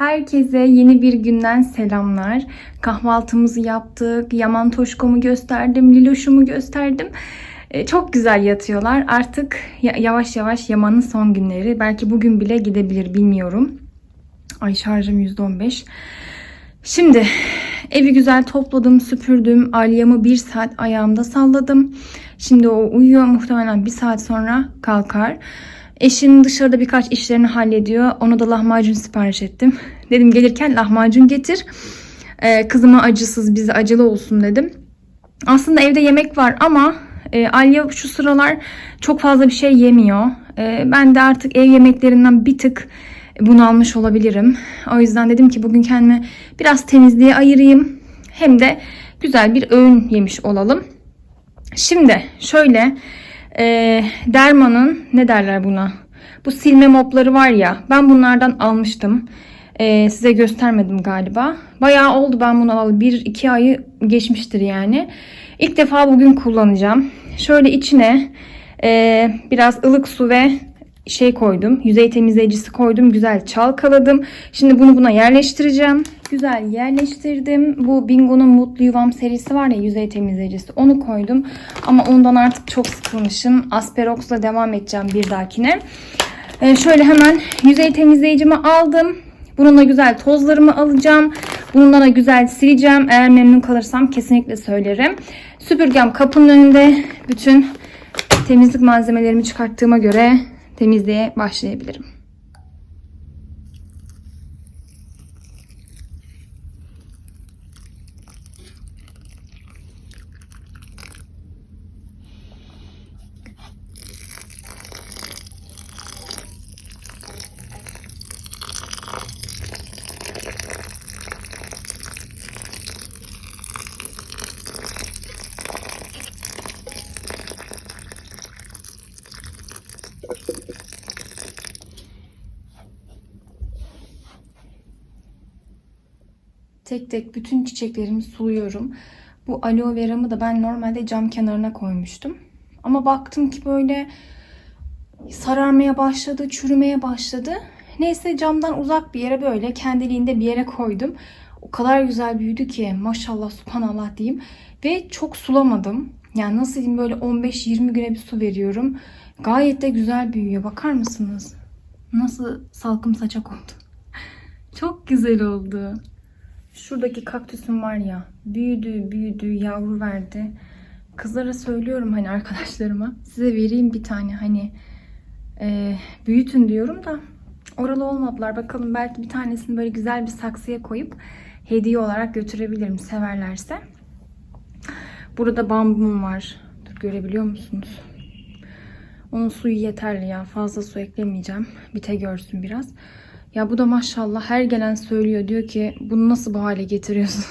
Herkese yeni bir günden selamlar. Kahvaltımızı yaptık. Yaman Toşkom'u gösterdim. Liloş'umu gösterdim. Ee, Çok güzel yatıyorlar. Artık ya- yavaş yavaş Yaman'ın son günleri. Belki bugün bile gidebilir bilmiyorum. Ay şarjım %15. Şimdi evi güzel topladım, süpürdüm. Alyamı bir saat ayağımda salladım. Şimdi o uyuyor. Muhtemelen bir saat sonra kalkar. Eşim dışarıda birkaç işlerini hallediyor. Onu da lahmacun sipariş ettim. Dedim gelirken lahmacun getir. Ee, kızıma acısız, bize acılı olsun dedim. Aslında evde yemek var ama e, Alya şu sıralar çok fazla bir şey yemiyor. E, ben de artık ev yemeklerinden bir tık bunalmış olabilirim. O yüzden dedim ki bugün kendime biraz temizliğe ayırayım. Hem de güzel bir öğün yemiş olalım. Şimdi şöyle e, Derma'nın ne derler buna? Bu silme mopları var ya ben bunlardan almıştım. E, size göstermedim galiba. Bayağı oldu ben bunu alalı. 1-2 ayı geçmiştir yani. İlk defa bugün kullanacağım. Şöyle içine e, biraz ılık su ve şey koydum. Yüzey temizleyicisi koydum. Güzel çalkaladım. Şimdi bunu buna yerleştireceğim. Güzel yerleştirdim. Bu Bingo'nun Mutlu Yuvam serisi var ya yüzey temizleyicisi. Onu koydum. Ama ondan artık çok sıkılmışım. Asperox'la devam edeceğim bir dahakine. Ee, şöyle hemen yüzey temizleyicimi aldım. Bununla güzel tozlarımı alacağım. Bununla güzel sileceğim. Eğer memnun kalırsam kesinlikle söylerim. Süpürgem kapının önünde. Bütün temizlik malzemelerimi çıkarttığıma göre temizliğe başlayabilirim. Tek tek bütün çiçeklerimi suluyorum. Bu aloe veramı da ben normalde cam kenarına koymuştum. Ama baktım ki böyle sararmaya başladı, çürümeye başladı. Neyse camdan uzak bir yere böyle kendiliğinde bir yere koydum. O kadar güzel büyüdü ki maşallah subhanallah diyeyim. Ve çok sulamadım. Yani nasıl diyeyim böyle 15-20 güne bir su veriyorum. Gayet de güzel büyüyor. Bakar mısınız? Nasıl salkım saçak oldu. Çok güzel oldu. Şuradaki kaktüsüm var ya büyüdü büyüdü yavru verdi. Kızlara söylüyorum hani arkadaşlarıma size vereyim bir tane hani e, büyütün diyorum da oralı olmadılar. Bakalım belki bir tanesini böyle güzel bir saksıya koyup hediye olarak götürebilirim severlerse. Burada bambum var. Dur görebiliyor musunuz? Onun suyu yeterli ya. Fazla su eklemeyeceğim. Bite görsün biraz. Ya bu da maşallah her gelen söylüyor. Diyor ki bunu nasıl bu hale getiriyorsun?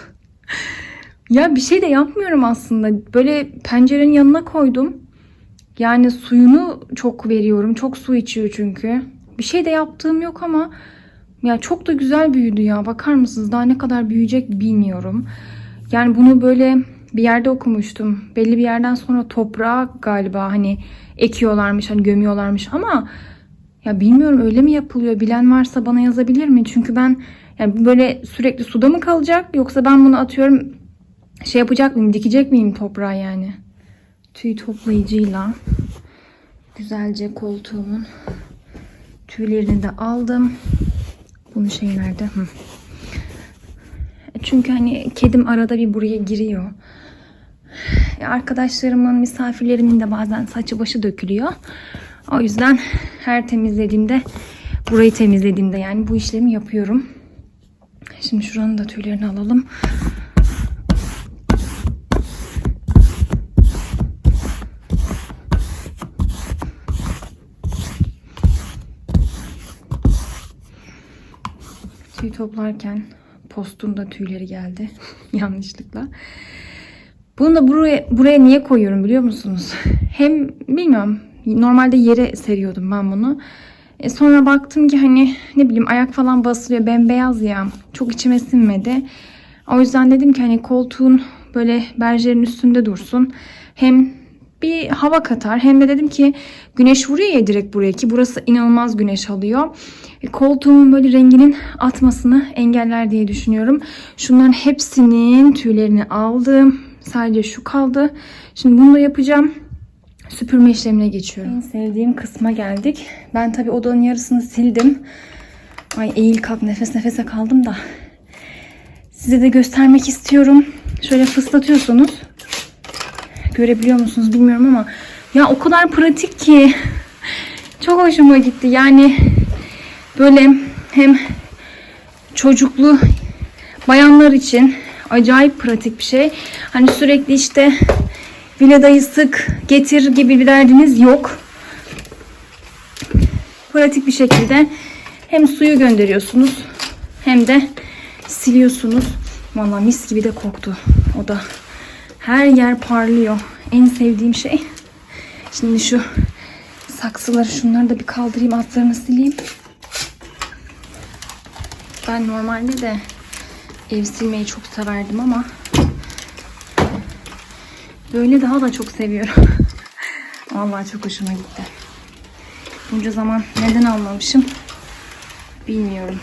ya bir şey de yapmıyorum aslında. Böyle pencerenin yanına koydum. Yani suyunu çok veriyorum. Çok su içiyor çünkü. Bir şey de yaptığım yok ama ya çok da güzel büyüdü ya. Bakar mısınız? Daha ne kadar büyüyecek bilmiyorum. Yani bunu böyle bir yerde okumuştum. Belli bir yerden sonra toprağa galiba hani ekiyorlarmış, hani gömüyorlarmış ama ya bilmiyorum öyle mi yapılıyor? Bilen varsa bana yazabilir mi? Çünkü ben yani böyle sürekli suda mı kalacak yoksa ben bunu atıyorum şey yapacak mıyım? Dikecek miyim toprağa yani? Tüy toplayıcıyla güzelce koltuğumun tüylerini de aldım. Bunu şey nerede? Hı. Çünkü hani kedim arada bir buraya giriyor. Arkadaşlarımın, misafirlerimin de bazen saçı başı dökülüyor. O yüzden her temizlediğimde, burayı temizlediğimde yani bu işlemi yapıyorum. Şimdi şuranın da tüylerini alalım. Tüy toplarken postun da tüyleri geldi yanlışlıkla. Bunu da buraya, buraya niye koyuyorum biliyor musunuz? Hem bilmiyorum normalde yere seriyordum ben bunu. E sonra baktım ki hani ne bileyim ayak falan basılıyor bembeyaz ya çok içime sinmedi. O yüzden dedim ki hani koltuğun böyle berjerin üstünde dursun. Hem bir hava katar. Hem de dedim ki güneş vuruyor ya direkt buraya ki burası inanılmaz güneş alıyor. E, koltuğumun böyle renginin atmasını engeller diye düşünüyorum. Şunların hepsinin tüylerini aldım. Sadece şu kaldı. Şimdi bunu da yapacağım. Süpürme işlemine geçiyorum. En sevdiğim kısma geldik. Ben tabii odanın yarısını sildim. Ay eğil kalk nefes nefese kaldım da. Size de göstermek istiyorum. Şöyle fıslatıyorsunuz. Görebiliyor musunuz bilmiyorum ama ya o kadar pratik ki çok hoşuma gitti. Yani böyle hem çocuklu bayanlar için acayip pratik bir şey. Hani sürekli işte Viledayı sık getir gibi bir derdiniz yok. Pratik bir şekilde hem suyu gönderiyorsunuz hem de siliyorsunuz. Vallahi mis gibi de koktu o da. Her yer parlıyor. En sevdiğim şey. Şimdi şu saksıları şunları da bir kaldırayım altlarını sileyim. Ben normalde de ev silmeyi çok severdim ama böyle daha da çok seviyorum. Vallahi çok hoşuma gitti. Bunca zaman neden almamışım bilmiyorum.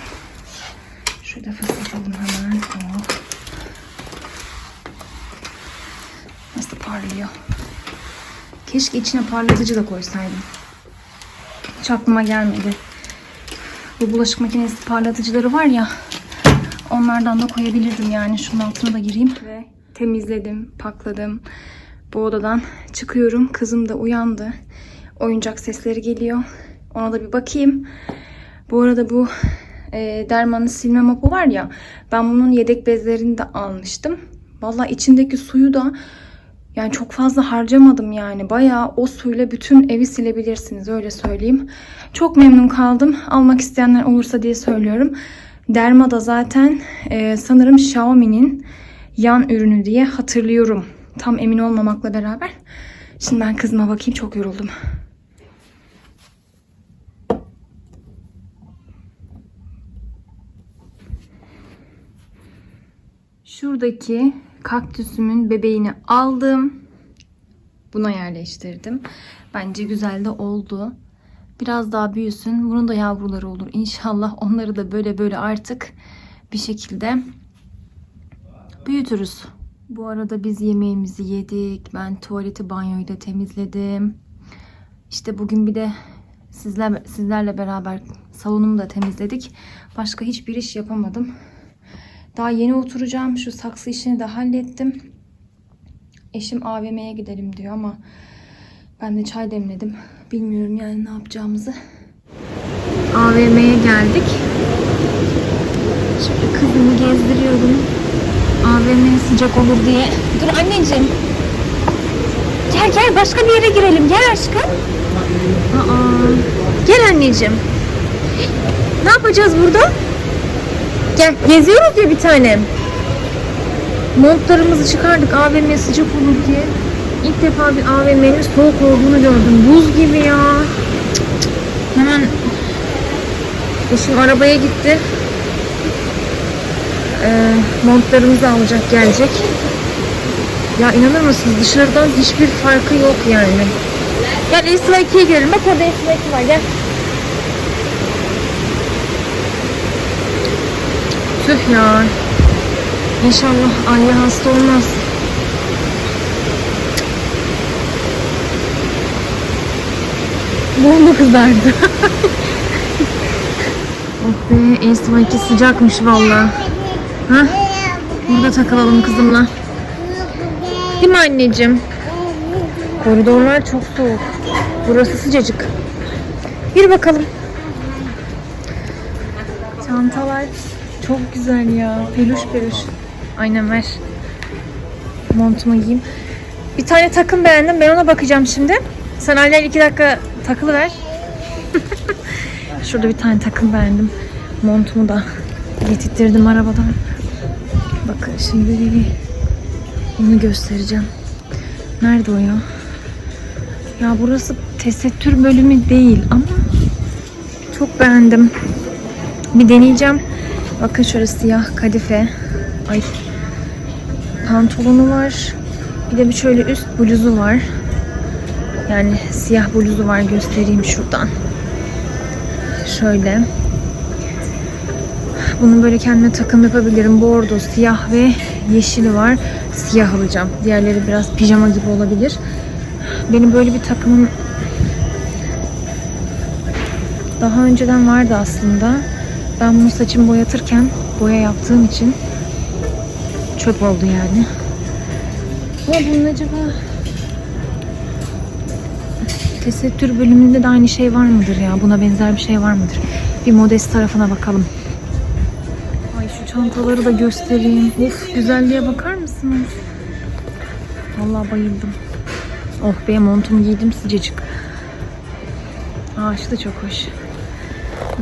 Şöyle fıslatalım hemen. Hop. Nasıl parlıyor. Keşke içine parlatıcı da koysaydım. Hiç aklıma gelmedi. Bu bulaşık makinesi parlatıcıları var ya. Onlardan da koyabilirdim yani. Şunun altına da gireyim. Ve temizledim, pakladım. Bu odadan çıkıyorum. Kızım da uyandı. Oyuncak sesleri geliyor. Ona da bir bakayım. Bu arada bu e, dermanlı silme mopu var ya. Ben bunun yedek bezlerini de almıştım. Vallahi içindeki suyu da yani çok fazla harcamadım yani. Bayağı o suyla bütün evi silebilirsiniz öyle söyleyeyim. Çok memnun kaldım. Almak isteyenler olursa diye söylüyorum. Derma da zaten e, sanırım Xiaomi'nin yan ürünü diye hatırlıyorum. Tam emin olmamakla beraber. Şimdi ben kızıma bakayım çok yoruldum. Şuradaki kaktüsümün bebeğini aldım. Buna yerleştirdim. Bence güzel de oldu. Biraz daha büyüsün. Bunun da yavruları olur. İnşallah onları da böyle böyle artık bir şekilde büyütürüz. Bu arada biz yemeğimizi yedik. Ben tuvaleti banyoyu da temizledim. İşte bugün bir de sizler, sizlerle beraber salonumu da temizledik. Başka hiçbir iş yapamadım. Daha yeni oturacağım. Şu saksı işini de hallettim. Eşim AVM'ye gidelim diyor ama ben de çay demledim. Bilmiyorum yani ne yapacağımızı. AVM'ye geldik. Şimdi kızımı gezdiriyorum. AVM sıcak olur diye. Dur anneciğim. Gel gel başka bir yere girelim. Gel aşkım. Aa, gel anneciğim. Ne yapacağız burada? Gel geziyoruz ya bir tanem. Montlarımızı çıkardık AVM sıcak olur diye. İlk defa bir AVM'nin soğuk olduğunu gördüm. Buz gibi ya. Cık cık. Hemen eşim arabaya gitti. Ee, montlarımızı alacak gelecek. Ya inanır mısınız dışarıdan hiçbir farkı yok yani. Gel Esra 2'ye girelim. Bak orada Esra 2 var gel. Tüh ya. İnşallah anne hasta olmaz. Burnu kızardı. oh be Esma 2 sıcakmış valla. Ha? Burada takılalım kızımla. Değil mi anneciğim? Koridorlar çok soğuk. Burası sıcacık. Bir bakalım. Çantalar çok güzel ya. Peluş peluş. Aynen ver. Montumu giyeyim. Bir tane takım beğendim. Ben ona bakacağım şimdi. Sen hala iki dakika takılı ver. Şurada bir tane takım beğendim. Montumu da getirttirdim arabadan. Bakın şimdi bir onu göstereceğim. Nerede o ya? Ya burası tesettür bölümü değil ama çok beğendim. Bir deneyeceğim. Bakın şöyle siyah kadife. Ay. Pantolonu var. Bir de bir şöyle üst bluzu var. Yani siyah bluzu var göstereyim şuradan. Şöyle. Bunun böyle kendime takım yapabilirim. Bordo, siyah ve yeşili var. Siyah alacağım. Diğerleri biraz pijama gibi olabilir. Benim böyle bir takımım daha önceden vardı aslında. Ben bunu saçımı boyatırken boya yaptığım için çöp oldu yani. Ama bunun acaba tesettür bölümünde de aynı şey var mıdır ya? Buna benzer bir şey var mıdır? Bir modest tarafına bakalım. Çantaları da göstereyim. Of güzelliğe bakar mısınız? Vallahi bayıldım. Oh be montumu giydim sıcacık. Şu da çok hoş.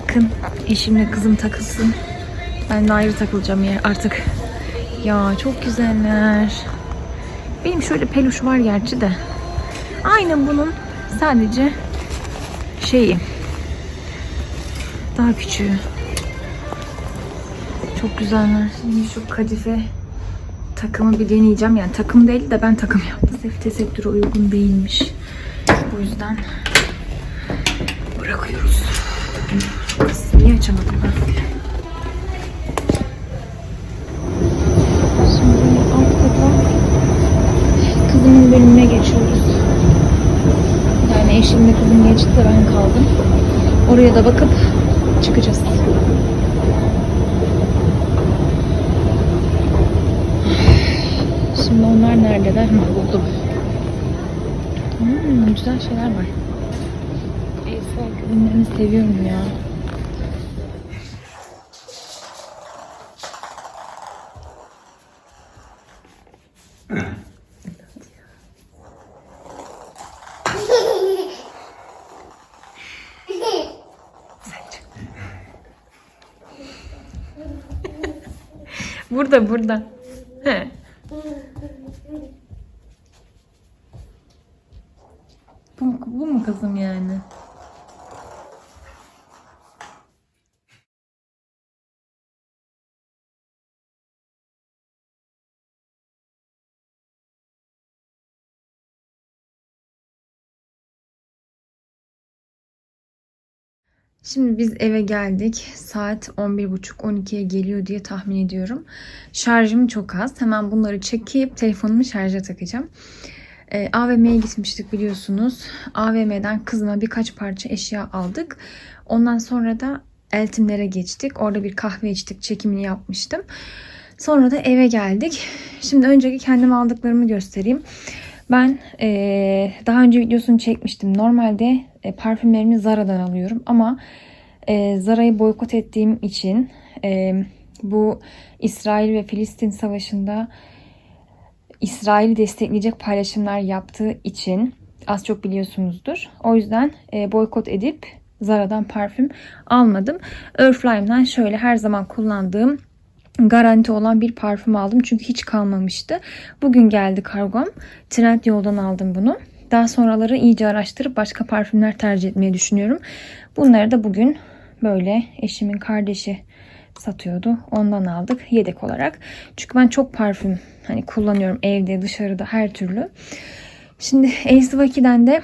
Bakın eşimle kızım takılsın. Ben de ayrı takılacağım ya artık. Ya çok güzeller. Benim şöyle peluş var gerçi de. Aynen bunun sadece şeyi. Daha küçüğü. Çok güzeller. Şimdi şu kadife takımı bir deneyeceğim. Yani takım değil de ben takım yaptım. Sef tesettüre uygun değilmiş. Bu yüzden bırakıyoruz. Niye açamadım ben? Şimdi alt kata kızımın bölümüne geçiyoruz. Yani eşimle kızım geçti de ben kaldım. Oraya da bakıp çıkacağız. Şimdi neredeler? Hı, buldum. Hmm, güzel şeyler var. Eiffel ürünlerini seviyorum ya. Burada burada. He. Bu, mu- kızım yani? Şimdi biz eve geldik. Saat 11.30-12'ye geliyor diye tahmin ediyorum. Şarjım çok az. Hemen bunları çekip telefonumu şarja takacağım. Ee, AVM'ye gitmiştik biliyorsunuz. AVM'den kızıma birkaç parça eşya aldık. Ondan sonra da Eltimlere geçtik. Orada bir kahve içtik. Çekimini yapmıştım. Sonra da eve geldik. Şimdi önceki kendim aldıklarımı göstereyim. Ben eee, daha önce videosunu çekmiştim. Normalde e, parfümlerimi Zara'dan alıyorum ama e, Zara'yı boykot ettiğim için e, bu İsrail ve Filistin savaşında İsrail'i destekleyecek paylaşımlar yaptığı için az çok biliyorsunuzdur. O yüzden e, boykot edip Zara'dan parfüm almadım. Earthlime'dan şöyle her zaman kullandığım garanti olan bir parfüm aldım. Çünkü hiç kalmamıştı. Bugün geldi kargom. Trendyol'dan aldım bunu. Daha sonraları iyice araştırıp başka parfümler tercih etmeyi düşünüyorum. Bunları da bugün böyle eşimin kardeşi satıyordu. Ondan aldık yedek olarak. Çünkü ben çok parfüm hani kullanıyorum evde, dışarıda her türlü. Şimdi Elsivakiden de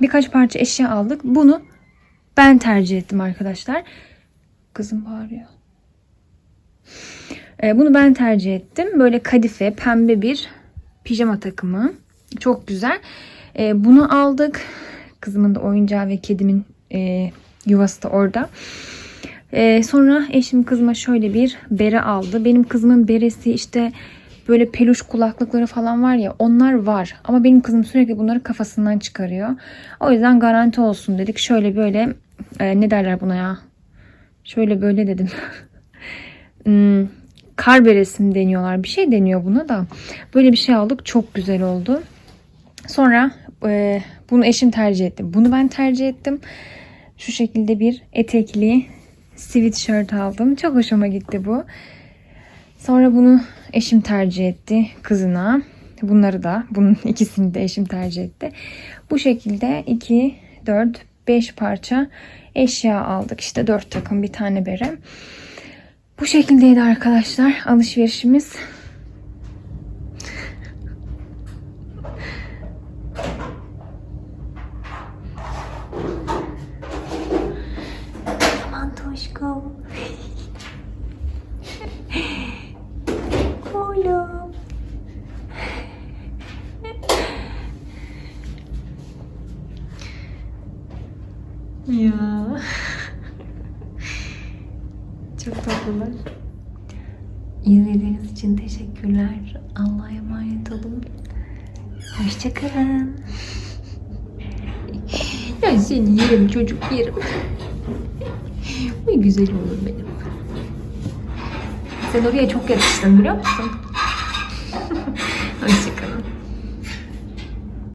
birkaç parça eşya aldık. Bunu ben tercih ettim arkadaşlar. Kızım bağırıyor. Ee, bunu ben tercih ettim. Böyle kadife, pembe bir pijama takımı. Çok güzel. Ee, bunu aldık. Kızımın da oyuncağı ve kedimin e, yuvası da orada. Ee, sonra eşim kızıma şöyle bir bere aldı. Benim kızımın beresi işte böyle peluş kulaklıkları falan var ya onlar var. Ama benim kızım sürekli bunları kafasından çıkarıyor. O yüzden garanti olsun dedik. Şöyle böyle e, ne derler buna ya? Şöyle böyle dedim. Hmm, kar beresi deniyorlar? Bir şey deniyor buna da. Böyle bir şey aldık. Çok güzel oldu. Sonra e, bunu eşim tercih etti. Bunu ben tercih ettim. Şu şekilde bir etekli sweatshirt aldım. Çok hoşuma gitti bu. Sonra bunu eşim tercih etti kızına. Bunları da, bunun ikisini de eşim tercih etti. Bu şekilde 2, 4, 5 parça eşya aldık. İşte 4 takım bir tane bere. Bu şekildeydi arkadaşlar alışverişimiz. Ya. Çok tatlılar. İzlediğiniz için teşekkürler. Allah'a emanet olun. Hoşçakalın. ya seni yerim çocuk yerim. Ne güzel olur benim. Sen oraya çok yakıştın biliyor musun?